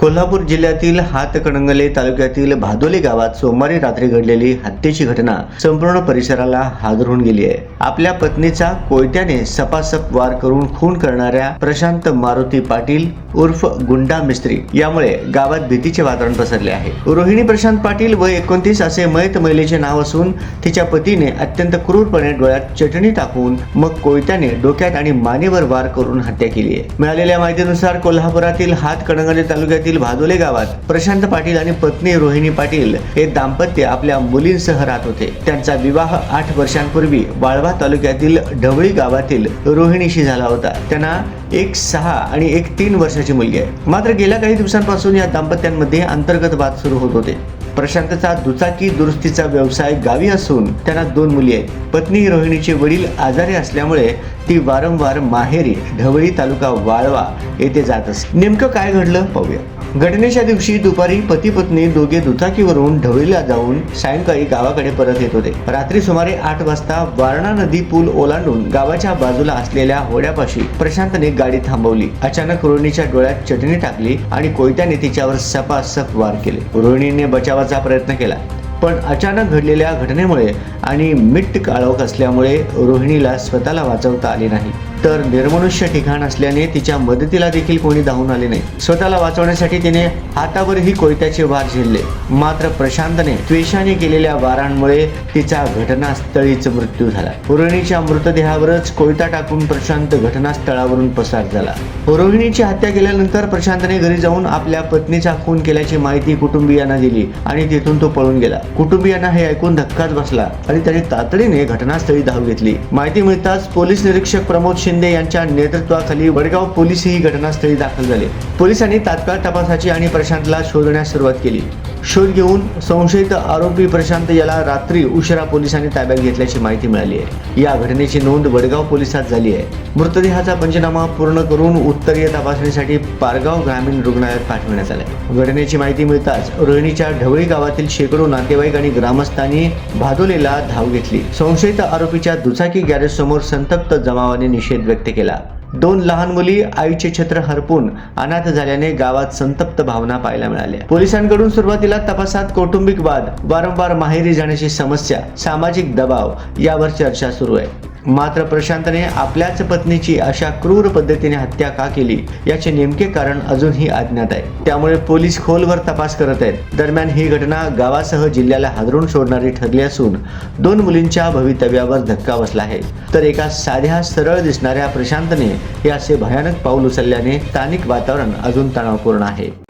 कोल्हापूर जिल्ह्यातील हातकणंगले तालुक्यातील भादोली गावात सोमवारी रात्री घडलेली हत्येची घटना संपूर्ण परिसराला हादरून गेली आहे. आपल्या पत्नीचा कोयत्याने सपासप वार करून खून करणाऱ्या प्रशांत मारुती पाटील उर्फ गुंडा मिस्त्री यामुळे गावात भीतीचे वातावरण पसरले आहे. रोहिणी प्रशांत पाटील व एकोणतीस असे मयत महिलेचे नाव असून तिच्या पतीने अत्यंत क्रूरपणे डोळ्यात चटणी टाकून मग कोयत्याने डोक्यात आणि मानेवर वार करून हत्या केली आहे. मिळालेल्या माहितीनुसार कोल्हापुरातील हातकणंगले तालुक्यात तालुक्यातील भादोले गावात प्रशांत पाटील आणि पत्नी रोहिणी पाटील हे दाम्पत्य आपल्या मुलींसह राहत होते. त्यांचा विवाह आठ वर्षांपूर्वी वाळवा तालुक्यातील ढवळी गावातील रोहिणीशी झाला होता. त्यांना एक सहा आणि एक तीन वर्षाची मुलगी आहे. मात्र गेल्या काही दिवसांपासून या दाम्पत्यांमध्ये अंतर्गत वाद सुरू होत होते. प्रशांतचा दुचाकी दुरुस्तीचा व्यवसाय गावी असून त्यांना दोन मुली आहेत. पत्नी रोहिणीचे वडील आजारी असल्यामुळे ती वारंवार माहेरी ढवळी तालुका वाळवा येथे जात असते. नेमकं काय घडलं? पाहूया. घटनेच्या दिवशी दुपारी पती पत्नी दोघे दुचाकीवरून ढवळीला जाऊन सायंकाळी गावाकडे परत येत होते. रात्री सुमारे आठ वाजता वारणा नदी पूल ओलांडून गावाच्या बाजूला असलेल्या होड्यापाशी प्रशांतने गाडी थांबवली. अचानक रोहिणीच्या डोळ्यात चटणी टाकली आणि कोयत्याने तिच्यावर सपासप वार केले. रोहिणीने बचावाचा प्रयत्न केला पण अचानक घडलेल्या घटनेमुळे आणि मिट्ट काळोख असल्यामुळे रोहिणीला स्वतःला वाचवता आले नाही. तर निर्मनुष्य ठिकाण असल्याने तिच्या मदतीला देखील कोणी धावून आले नाही. स्वतःला वाचवण्यासाठी तिने हातावरही कोयत्याचे वार झेलले. मात्र प्रशांतने त्वेषाने केलेल्या वारांमुळे तिचा घटनास्थळीच मृत्यू झाला. रोहिणीच्या मृतदेहावरच कोयता टाकून प्रशांत घटनास्थळावरून पसार झाला. रोहिणीची हत्या केल्यानंतर प्रशांतने घरी जाऊन आपल्या पत्नीचा खून केल्याची माहिती कुटुंबियांना दिली आणि तिथून तो पळून गेला. कुटुंबियांना हे ऐकून धक्काच बसला आणि त्याने तातडीने घटनास्थळी धाव घेतली. माहिती मिळताच पोलीस निरीक्षक प्रमोद शिंदे यांच्या नेतृत्वाखाली वडगाव पोलीसही घटनास्थळी दाखल झाले. पोलिसांनी तात्काळ तपासाची आणि प्रशांतला शोधण्यास सुरुवात केली. शोध घेऊन संशयित आरोपी प्रशांत याला रात्री उशिरा पोलिसांनी ताब्यात घेतल्याची माहिती मिळाली आहे. या घटनेची नोंद वडगाव पोलिसात झाली आहे. मृतदेहाचा पंचनामा पूर्ण करून उत्तरीय तपासणीसाठी पारगाव ग्रामीण रुग्णालयात पाठवण्यात आलाय. घटनेची माहिती मिळताच रोहिणीच्या ढवळी गावातील शेकडो नातेवाईक आणि ग्रामस्थांनी भादोलेला धाव घेतली. संशयित आरोपीच्या दुचाकी गॅरेज समोर संतप्त जमावाने निषेध व्यक्त केला. दोन लहान मुली आईचे छत्र हरपून अनाथ झाल्याने गावात संतप्त भावना पाहायला मिळाल्या. पोलिसांकडून सुरुवातीला तपासात कौटुंबिक वाद वारंवार माहेरी जाण्याची समस्या सामाजिक दबाव यावर चर्चा सुरू आहे. मात्र प्रशांतने आपल्याच पत्नीची अशा क्रूर पद्धतीने हत्या का केली याचे नेमके कारण अजूनही अज्ञात आहे. त्यामुळे पोलीस खोलवर तपास करत आहेत. दरम्यान ही घटना गावासह जिल्ह्याला हादरून सोडणारी ठरली असून दोन मुलींच्या भवितव्यावर धक्का बसला आहे. तर एका साध्या सरळ दिसणाऱ्या प्रशांतने हे असे भयानक पाऊल उचलल्याने स्थानिक वातावरण अजून तणावपूर्ण आहे.